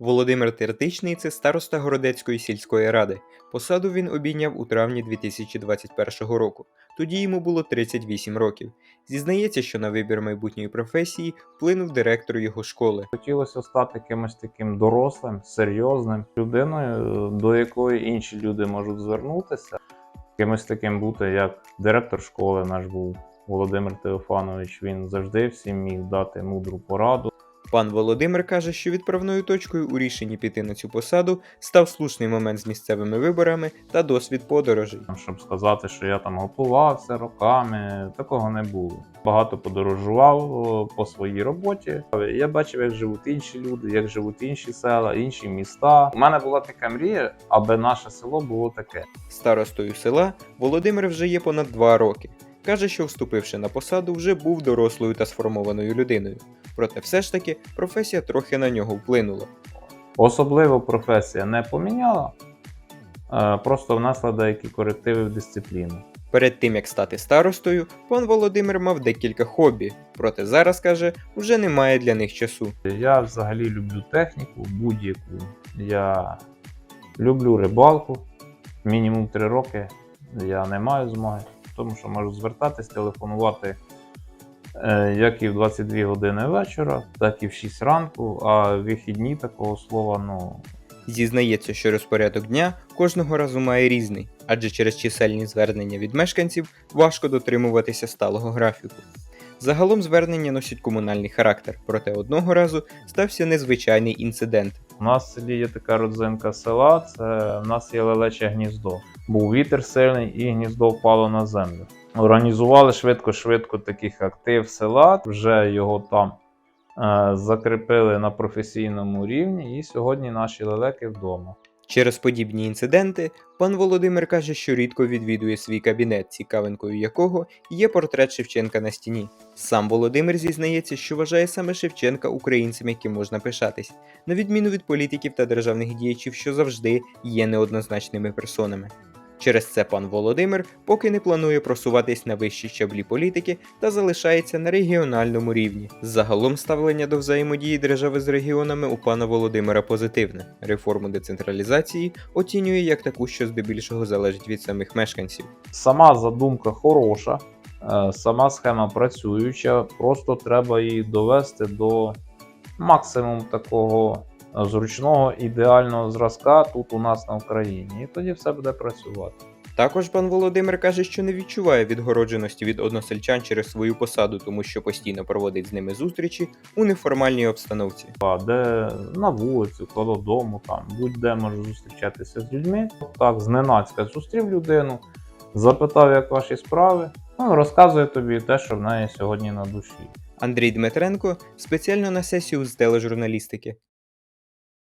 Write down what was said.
Володимир Тертичний це староста Городецької сільської ради. Посаду він обійняв у травні 2021 року. Тоді йому було 38 років. Зізнається, що на вибір майбутньої професії вплинув директор його школи. Хотілося стати кимось таким дорослим, серйозним людиною, до якої інші люди можуть звернутися. Кимось таким бути, як директор школи наш був Володимир Теофанович. Він завжди всім міг дати мудру пораду. Пан Володимир каже, що відправною точкою у рішенні піти на цю посаду став слушний момент з місцевими виборами та досвід подорожей. Щоб сказати, що я там готувався роками, такого не було. Багато подорожував по своїй роботі. Я бачив, як живуть інші люди, як живуть інші села, інші міста. У мене була така мрія, аби наше село було таке. Старостою села Володимир вже є понад два роки. Каже, що вступивши на посаду, вже був дорослою та сформованою людиною. Проте все ж таки професія трохи на нього вплинула. Особливо професія не поміняла, е, просто внесла деякі корективи в дисципліну. Перед тим як стати старостою, пан Володимир мав декілька хобі, проте зараз каже, вже немає для них часу. Я взагалі люблю техніку будь-яку. Я люблю рибалку. Мінімум 3 роки я не маю змоги, тому що можу звертатись, телефонувати е, як і в 22 години вечора, так і в 6 ранку, а вихідні такого слова, ну, Зізнається, що розпорядок дня кожного разу має різний, адже через чисельні звернення від мешканців важко дотримуватися сталого графіку. Загалом звернення носять комунальний характер, проте одного разу стався незвичайний інцидент. У нас в селі є така родзинка села, це в нас є лелече гніздо. Був вітер сильний і гніздо впало на землю. Організували швидко-швидко таких актив села, вже його там е, закріпили на професійному рівні, і сьогодні наші лелеки вдома. Через подібні інциденти пан Володимир каже, що рідко відвідує свій кабінет, цікавинкою якого є портрет Шевченка на стіні. Сам Володимир зізнається, що вважає саме Шевченка українцем, яким можна пишатись, на відміну від політиків та державних діячів, що завжди є неоднозначними персонами. Через це пан Володимир поки не планує просуватись на вищі щаблі політики та залишається на регіональному рівні. Загалом ставлення до взаємодії держави з регіонами у пана Володимира позитивне. Реформу децентралізації оцінює як таку, що здебільшого залежить від самих мешканців. Сама задумка хороша, е, сама схема працююча, просто треба її довести до максимуму такого зручного ідеального зразка тут у нас на Україні. І тоді все буде працювати. Також пан Володимир каже, що не відчуває відгородженості від односельчан через свою посаду, тому що постійно проводить з ними зустрічі у неформальній обстановці. А де на вулиці, коло дому, там будь-де можу зустрічатися з людьми. Так, зненацька зустрів людину, запитав, як ваші справи. Ну, розказує тобі те, що в неї сьогодні на душі. Андрій Дмитренко спеціально на сесію з тележурналістики.